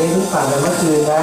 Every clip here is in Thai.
นี้เพิ่งฟังกันเมื่อคืนนะ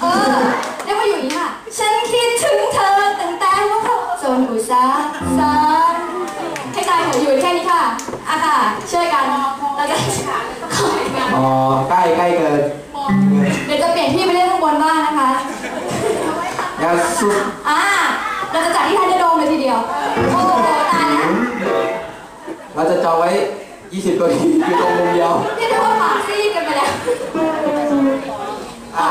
เออเรียกว่าอยู่อย่างนี้ค่ะ ฉันคิดถึงเธอตั้งแต่ว่าเขาจนอุตส่าห์สานให้ตายเถอะอยู่แค่นี้ค่ะอะค่ะ ช่วยกันเราจะขอให้กันอ๋อใกล้ใกล้เกินเดี๋ยวจะเปลี่ยนที่ไปเล่นข้างบนบ้างนะคะ อย่าสุดอ่าเราจะจัดที่ไทยเดโดมเลยทีเดียว โอ้โหตายนะเราจะจองไว้ 20ตัวที่อยู่ตรงมุมเดียว เรียกได้ว่าปากซีดกันไปแล้ว อ่า